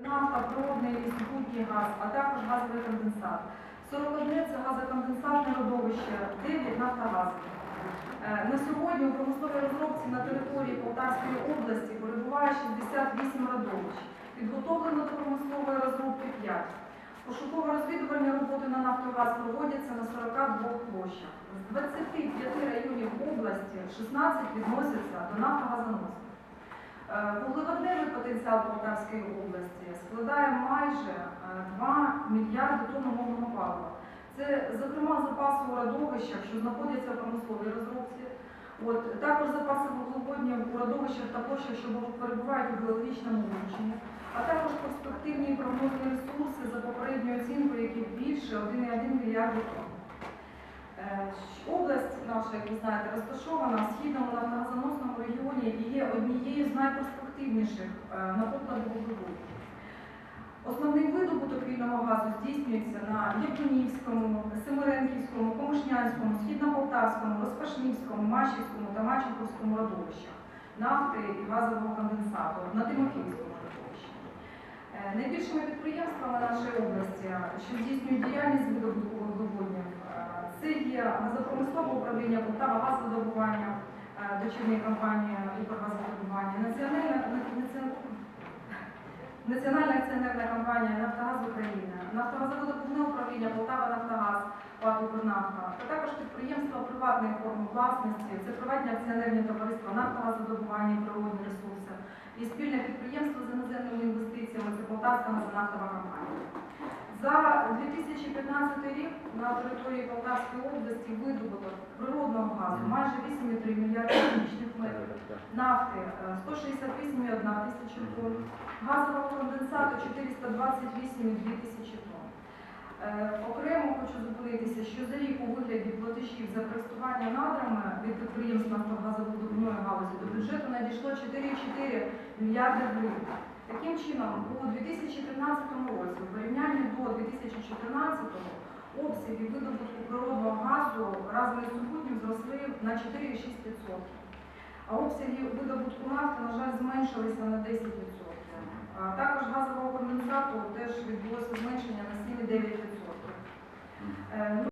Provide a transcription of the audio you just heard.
нафта, природний і супутній газ, а також газовий конденсат. 41 це газоконденсатне родовище, 9 нафтогазових. Е, На сьогодні у промисловій розробці на території Полтавської області перебуває 68 родовищ. Підготовлено до промислової розробки 5. Пошуково-розвідувальні роботи на Нафтогаз проводяться на 42 площах. З 25 районів області 16 відносяться до нафтогазоносних. Е, Вуглеводневий потенціал Полтавської області складає майже е, 2 мільярди тонн умовного палива. Це, зокрема, запаси у родовищах, що знаходяться в промисловій розробці. От, також запаси вуглеводнів у родовищах та площах, що перебувають у геологічному вивченні, а також перспективні прогнозні ресурси за попередньою оцінкою, які більше 1,1 мільярда тонн. Е, Область наша, як ви знаєте, розташована в східному нафтогазоносному регіоні і є однією з найперспективніших е, на вуглеводів. Основний видобуток вільного газу здійснюється на Яблунівському, Семиренківському, Комишнянському, Східнополтавському, Розпашнівському, Мачівському та Мачівському родовищах нафти і газового конденсату на Тимофійському родовищі. Е, Найбільшими підприємствами нашої області, що здійснюють діяльність видобутку це є газопромислове управління Полтава газодобування, е, дочірня компанія «Укргазвидобування», Національна, національна акціонерна компанія Нафтогаз України, Нафтогазовидобувне управління Полтава Нафтогаз, ПАТ а також підприємства приватної форми власності, це приватні акціонерні товариства Нафтогазодобування і природні ресурси. І спільне підприємство з іноземними інвестиціями, це Полтавська газонафтова компанія. За 2015 рік на території Полтавської області видобуток природного газу майже 8,3 мільярди кубічних метрів, нафти е, 168,1 тисячі тонн, газового конденсату 428,2 тисячі тонн. Е, Окремо хочу зупинитися, що за рік у вигляді платежів за користування надрами від підприємств нафтогазовидобувної галузі до бюджету надійшло 4,4 мільярди гривень. Таким чином, у 2013 році, у порівнянні до 2014 обсяги видобутку природного газу разом із супутнім зросли на 4,6%. А обсяги видобутку нафти, на жаль, зменшилися на 10%. А Також газового конденсату теж відбулося зменшення на 7,9%. Е,